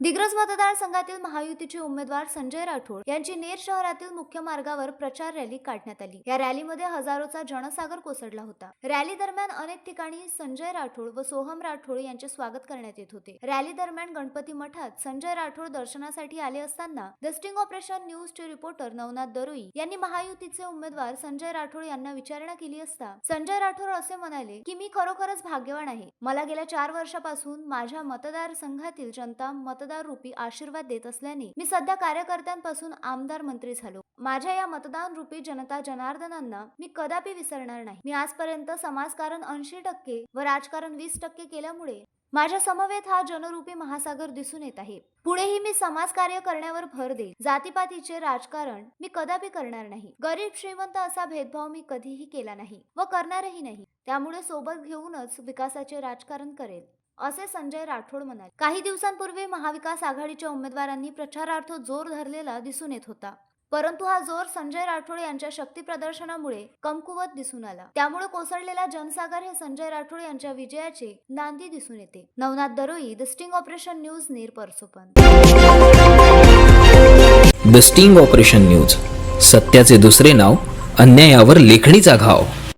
मतदारसंघातील महायुतीचे उमेदवार संजय राठोड यांची नेर शहरातील मुख्य मार्गावर प्रचार रॅली काढण्यात आली. या रॅलीमध्ये हजारोचा जनसागर कोसळला होता. रॅली दरम्यान अनेक ठिकाणी संजय राठोड व सोहम राठोड यांचे स्वागत करण्यात येत होते. रॅली दरम्यान गणपती मठात संजय राठोड दर्शनासाठी आले असताना द स्टिंग ऑपरेशन न्यूजचे रिपोर्टर नवनाथ दरोई यांनी महायुतीचे उमेदवार संजय राठोड यांना विचारणा केली असता संजय राठोड असे म्हणाले की मी खरोखरच भाग्यवान आहे. मला गेल्या चार वर्षापासून माझ्या मतदारसंघातील जनता मतदार रूपी आशीर्वाद देत असल्याने मी सध्या कार्यकर्त्यांपासून आमदार मंत्री झालो. माझ्या या मतदान रूपी जनता जनार्दनांना मी कदापि विसरणार नाही. मी आजपर्यंत समाजकारण ऐंशी टक्के व राजकारण वीस टक्के केल्यामुळे माझ्या समवेत हा जनरूपी महासागर दिसून येत आहे. पुढेही मी समाजकार्य करण्यावर भर देईल. जातीपातीचे राजकारण मी कदापि करणार नाही. गरीब श्रीमंत असा भेदभाव मी कधीही केला नाही व करणारही नाही. त्यामुळे सोबत घेऊनच विकासाचे राजकारण करेल. असे संजय राठोड म्हणाले. काही दिवसांपूर्वी महाविकास आघाडीच्या उमेदवारांनी प्रचारार्थ जोर धरलेला दिसून येत होता. परंतु हा जोर संजय राठोड यांच्या शक्ती प्रदर्शनामुळे कमकुवत दिसून आला. त्यामुळे कोसळलेला जनसागर हे संजय राठोड यांच्या विजयाचे नांदी दिसून येते. Navnath Daroi the sting operation news नीर परसोपन. The sting operation news. सत्याचे दुसरे नाव अन्यायावर लेखणीचा घाव.